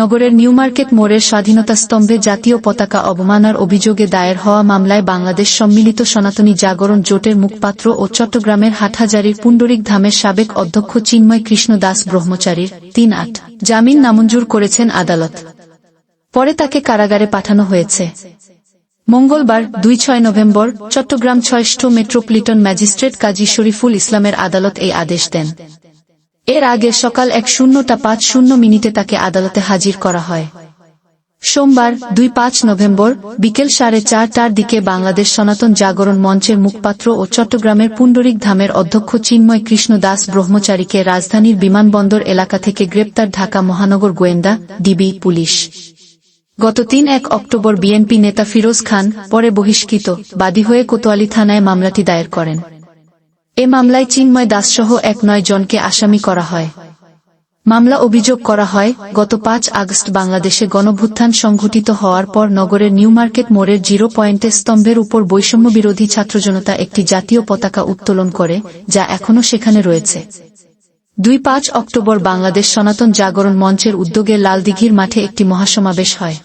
নগরের নিউমার্কেট মোড়ের স্বাধীনতা স্তম্ভে জাতীয় পতাকা অবমানার অভিযোগে দায়ের হওয়া মামলায় বাংলাদেশ সম্মিলিত সনাতনী জাগরণ জোটের মুখপাত্র ও চট্টগ্রামের হাটহাজারির পুণ্ডরিক ধামের সাবেক অধ্যক্ষ চিন্ময় কৃষ্ণ দাস ব্রহ্মচারীর তিন আট জামিন নামঞ্জুর করেছেন আদালত। পরে তাকে কারাগারে পাঠানো হয়েছে। মঙ্গলবার দুই ছয় নভেম্বর চট্টগ্রাম ছয়ষ্ঠ মেট্রোপলিটন ম্যাজিস্ট্রেট কাজী শরীফুল ইসলামের আদালত এই আদেশ দেন। এর আগে সকাল এক শূন্যটা পাঁচ শূন্য মিনিটে তাকে আদালতে হাজির করা হয়। সোমবার, দুই পাঁচ নভেম্বর, বিকেল সাড়ে চারটার দিকে বাংলাদেশ সনাতন জাগরণ মঞ্চের মুখপাত্র ও চট্টগ্রামের পুণ্ডরিক ধামের অধ্যক্ষ চিন্ময় কৃষ্ণ দাস ব্রহ্মচারীকে রাজধানীর বিমানবন্দর এলাকা থেকে গ্রেপ্তার ঢাকা মহানগর গোয়েন্দা, ডিবি, পুলিশ। গত তিন এক অক্টোবর বিএনপি নেতা ফিরোজ খান, পরে বহিষ্কৃত, বাদী হয়ে কোতোয়ালি থানায় মামলাটি দায়ের করেন। এ মামলায় চিন্ময় দাসসহ এক নয় জনকে আসামি করা হয়। মামলা অভিযোগ করা হয়, গত পাঁচ আগস্ট বাংলাদেশে গণভুত্থান সংঘটিত হওয়ার পর নগরের নিউমার্কেট মোড়ের জিরো পয়েন্টে স্তম্ভের উপর বৈষম্য বিরোধী ছাত্রজনতা একটি জাতীয় পতাকা উত্তোলন করে, যা এখনও সেখানে রয়েছে। দুই পাঁচ অক্টোবর বাংলাদেশ সনাতন জাগরণ মঞ্চের উদ্যোগে লালদিঘির মাঠে একটি মহাসমাবেশ হয়।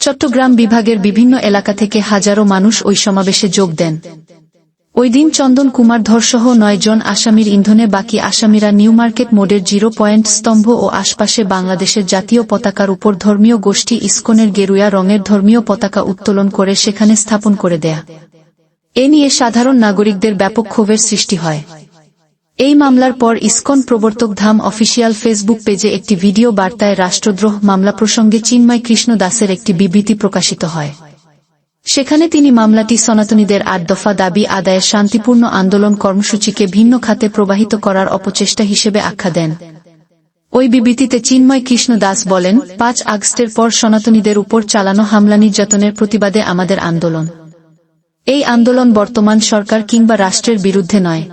চট্টগ্রাম বিভাগের বিভিন্ন এলাকা থেকে হাজারো মানুষ ওই সমাবেশে যোগ দেন। ওই দিন চন্দন কুমার ধরসহ নয় জন আসামির ইন্ধনে বাকি আসামিরা নিউমার্কেট মোডের জিরো পয়েন্ট স্তম্ভ ও আশপাশে বাংলাদেশের জাতীয় পতাকার উপর ধর্মীয় গোষ্ঠী ইস্কনের গেরুয়া রঙের ধর্মীয় পতাকা উত্তোলন করে সেখানে স্থাপন করে দেয়া। এ নিয়ে সাধারণ নাগরিকদের ব্যাপক ক্ষোভের সৃষ্টি হয়। এই মামলার পর ইসকন প্রবর্তক ধাম অফিসিয়াল ফেসবুক পেজে একটি ভিডিও বার্তায় রাষ্ট্রদ্রোহ মামলা প্রসঙ্গে চিন্ময় কৃষ্ণ দাসের একটি বিবৃতি প্রকাশিত হয়। সেখানে তিনি মামলাটি সনাতনীদের আট দফা দাবি আদায়ের শান্তিপূর্ণ আন্দোলন কর্মসূচিকে ভিন্ন খাতে প্রবাহিত করার অপচেষ্টা হিসেবে আখ্যা দেন। ওই বিবৃতিতে চিন্ময় কৃষ্ণ দাস বলেন, পাঁচ আগস্টের পর সনাতনীদের উপর চালানো হামলা নির্যাতনের প্রতিবাদে আমাদের আন্দোলন। এই আন্দোলন বর্তমান সরকার কিংবা রাষ্ট্রের বিরুদ্ধে নয়।